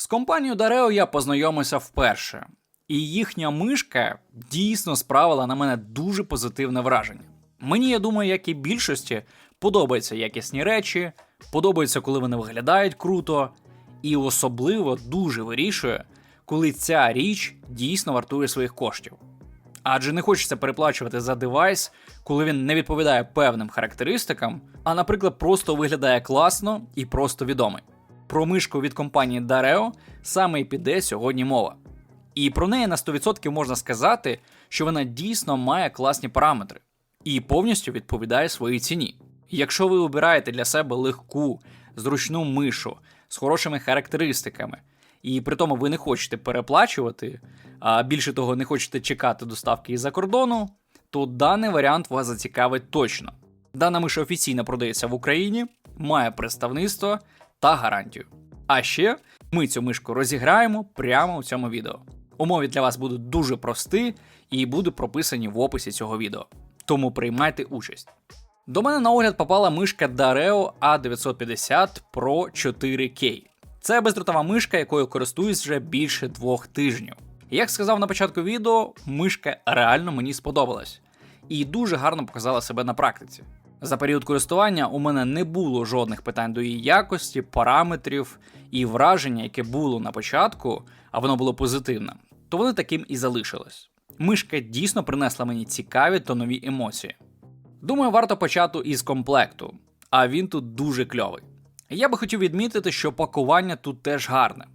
З компанією Дарео я познайомився вперше, і їхня мишка дійсно справила на мене дуже позитивне враження. Мені, я думаю, як і більшості, подобаються якісні речі, подобається, коли вони виглядають круто, і особливо дуже вирішує, коли ця річ дійсно вартує своїх коштів. Адже не хочеться переплачувати за девайс, коли він не відповідає певним характеристикам, а, наприклад, просто виглядає класно і просто відомий. Про мишку від компанії Dareo саме і піде сьогодні мова. І про неї на 100% можна сказати, що вона дійсно має класні параметри і повністю відповідає своїй ціні. Якщо ви обираєте для себе легку, зручну мишу з хорошими характеристиками, і при тому ви не хочете переплачувати, а більше того, не хочете чекати доставки із-за кордону, то даний варіант вас зацікавить точно. Дана миша офіційно продається в Україні, має представництво та гарантію. А ще ми цю мишку розіграємо прямо у цьому відео. Умови для вас будуть дуже прості і будуть прописані в описі цього відео. Тому приймайте участь. До мене на огляд попала мишка Dareo A950 Pro 4K. Це бездротова мишка, якою користуюсь вже більше двох тижнів. Як сказав на початку відео, мишка реально мені сподобалась і дуже гарно показала себе на практиці. За період користування у мене не було жодних питань до її якості, параметрів і враження, яке було на початку, а воно було позитивне, то воно таким і залишилось. Мишка дійсно принесла мені цікаві та нові емоції. Думаю, варто почати із комплекту, а він тут дуже кльовий. Я би хотів відмітити, що пакування тут теж гарне.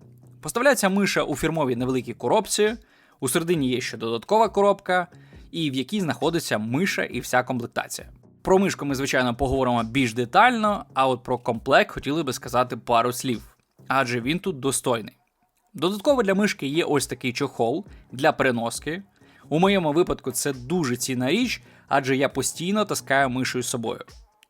Поставляється миша у фірмовій невеликій коробці, у середині є ще додаткова коробка, і в якій знаходиться миша і вся комплектація. Про мишку ми, звичайно, поговоримо більш детально, а от про комплект хотіли би сказати пару слів, адже він тут достойний. Додатково для мишки є ось такий чохол для переноски. У моєму випадку це дуже цінна річ, адже я постійно таскаю мишою з собою.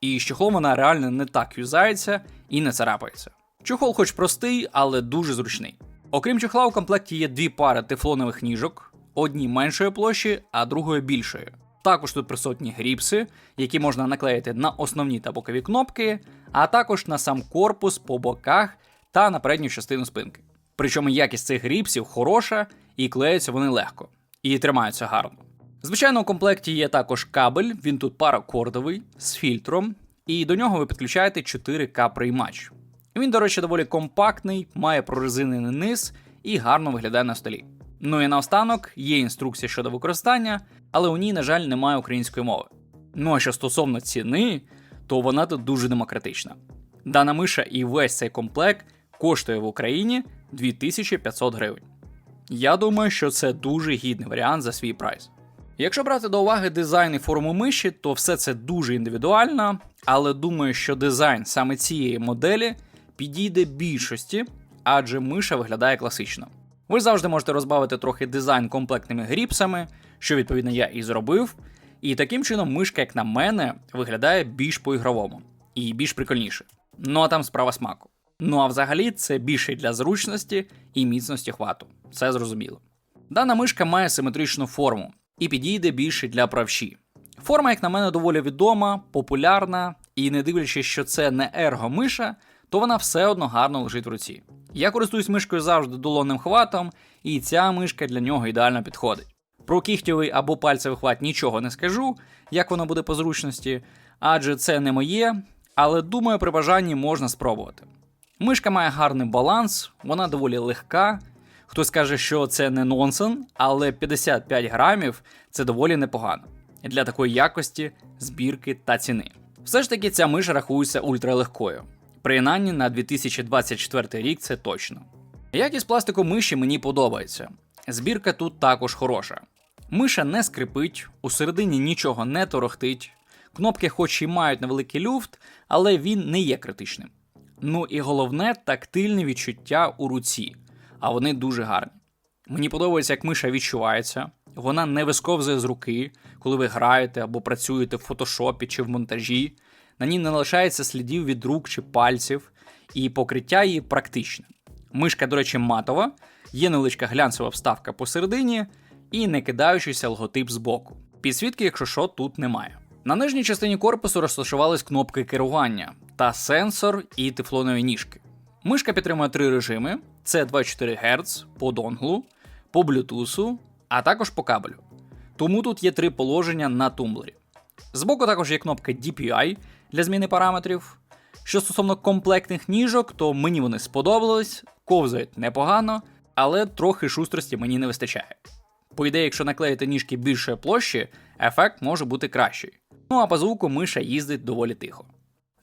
І з чохлом вона реально не так юзається і не царапається. Чохол, хоч простий, але дуже зручний. Окрім чохла, у комплекті є дві пари тефлонових ніжок, одні меншої площі, а другої більшої. Також тут присутні гріпси, які можна наклеїти на основні та бокові кнопки, а також на сам корпус по боках та на передню частину спинки. Причому якість цих гріпсів хороша і клеються вони легко, і тримаються гарно. Звичайно, у комплекті є також кабель, він тут паракордовий з фільтром, і до нього ви підключаєте 4К приймач. Він, до речі, доволі компактний, має прорезинений низ і гарно виглядає на столі. Ну і наостанок є інструкція щодо використання, але у ній, на жаль, немає української мови. Ну а що стосовно ціни, то вона тут дуже демократична. Дана миша і весь цей комплект коштує в Україні 2500 гривень. Я думаю, що це дуже гідний варіант за свій прайс. Якщо брати до уваги дизайн і форму миші, то все це дуже індивідуально, але думаю, що дизайн саме цієї моделі підійде більшості, адже миша виглядає класично. Ви завжди можете розбавити трохи дизайн комплектними гріпсами, що відповідно я і зробив. І таким чином мишка, як на мене, виглядає більш по-ігровому і більш прикольніше. Ну а там справа смаку. Ну а взагалі це більше для зручності і міцності хвату. Це зрозуміло. Дана мишка має симетричну форму і підійде більше для правші. Форма, як на мене, доволі відома, популярна, і не дивлячись, що це не ерго-миша, то вона все одно гарно лежить в руці. Я користуюсь мишкою завжди долонним хватом, і ця мишка для нього ідеально підходить. Про кігтєвий або пальцевий хват нічого не скажу, як воно буде по зручності, адже це не моє, але думаю, при бажанні можна спробувати. Мишка має гарний баланс, вона доволі легка. Хтось каже, що це не нонсен, але 55 грамів це доволі непогано для такої якості, збірки та ціни. Все ж таки, ця миша рахується ультралегкою. Принаймні на 2024 рік це точно. Якість пластику миші мені подобається. Збірка тут також хороша. Миша не скрипить, усередині нічого не торохтить. Кнопки, хоч і мають невеликий люфт, але він не є критичним. Ну і головне тактильне відчуття у руці, а вони дуже гарні. Мені подобається, як миша відчувається, вона не висковзує з руки, коли ви граєте або працюєте в фотошопі чи в монтажі. На ній не лишається слідів від рук чи пальців, і покриття її практичне. Мишка, до речі, матова, є невеличка глянцева вставка посередині і не кидаючийся логотип збоку. Підсвітки, якщо що, тут немає. На нижній частині корпусу розташувались кнопки керування та сенсор і тефлонові ніжки. Мишка підтримує три режими: це 24 Гц по донглу, по Bluetooth, а також по кабелю. Тому тут є три положення на тумблері. Збоку також є кнопка DPI для зміни параметрів. Що стосовно комплектних ніжок, то мені вони сподобались, ковзають непогано, але трохи шустрості мені не вистачає. По ідеї, якщо наклеїти ніжки більшої площі, ефект може бути кращий. Ну а по звуку миша їздить доволі тихо.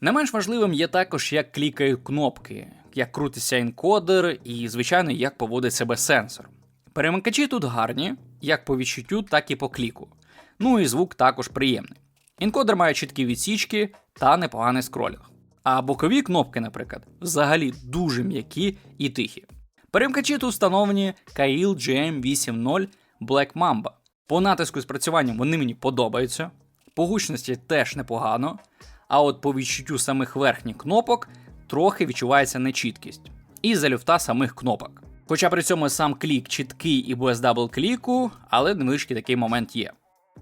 Не менш важливим є також, як клікають кнопки, як крутиться енкодер і, звичайно, як поводить себе сенсор. Перемикачі тут гарні, як по відчуттю, так і по кліку. Ну і звук також приємний. Енкодер має чіткі відсічки та непоганий скролінг. А бокові кнопки, наприклад, взагалі дуже м'які і тихі. Перемкачі тут встановлені Kail GM80 Black Mamba. По натиску і спрацюванням вони мені подобаються, по гучності теж непогано, а от по відчуттю самих верхніх кнопок трохи відчувається нечіткість. І за люфта самих кнопок. Хоча при цьому сам клік чіткий і без дабл-кліку, але невеличкий такий момент є.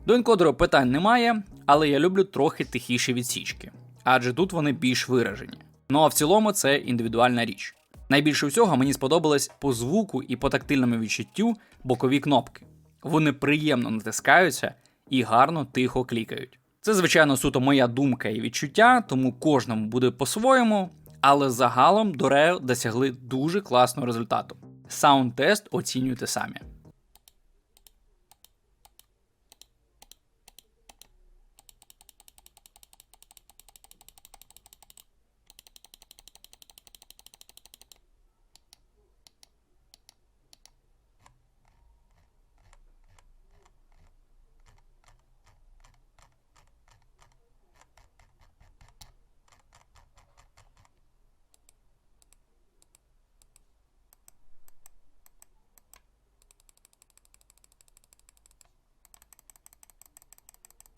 До енкодеру питань немає, але я люблю трохи тихіші відсічки, адже тут вони більш виражені. Ну а в цілому це індивідуальна річ. Найбільше всього мені сподобалось по звуку і по тактильному відчуттю бокові кнопки. Вони приємно натискаються і гарно тихо клікають. Це, звичайно, суто моя думка і відчуття, тому кожному буде по-своєму, але загалом до досягли дуже класного результату. Саунд-тест оцінюйте самі.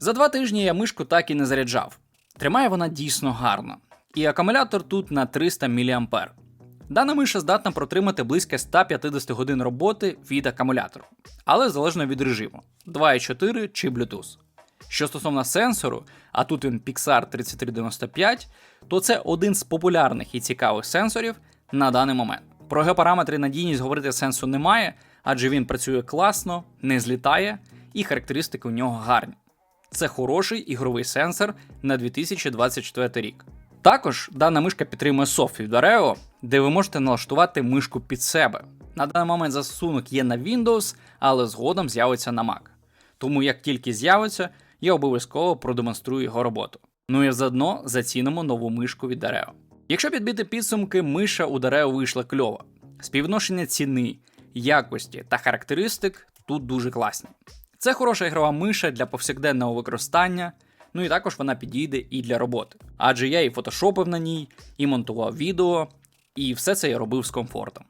За два тижні я мишку так і не заряджав. Тримає вона дійсно гарно. І акумулятор тут на 300 мА. Дана миша здатна протримати близько 150 годин роботи від акумулятору, але залежно від режиму 2.4 чи Bluetooth. Що стосовно сенсору, а тут він Pixar 3395, то це один з популярних і цікавих сенсорів на даний момент. Про геопараметри надійність говорити сенсу немає, адже він працює класно, не злітає, і характеристики у нього гарні. Це хороший ігровий сенсор на 2024 рік. Також дана мишка підтримує софт від Areo, де ви можете налаштувати мишку під себе. На даний момент застосунок є на Windows, але згодом з'явиться на Mac. Тому як тільки з'явиться, я обов'язково продемонструю його роботу. Ну і заодно зацінимо нову мишку від Dareo. Якщо підбити підсумки, миша у Dareo вийшла кльова. Співвідношення ціни, якості та характеристик тут дуже класні. Це хороша ігрова миша для повсякденного використання, ну і також вона підійде і для роботи. Адже я і фотошопив на ній, і монтував відео, і все це я робив з комфортом.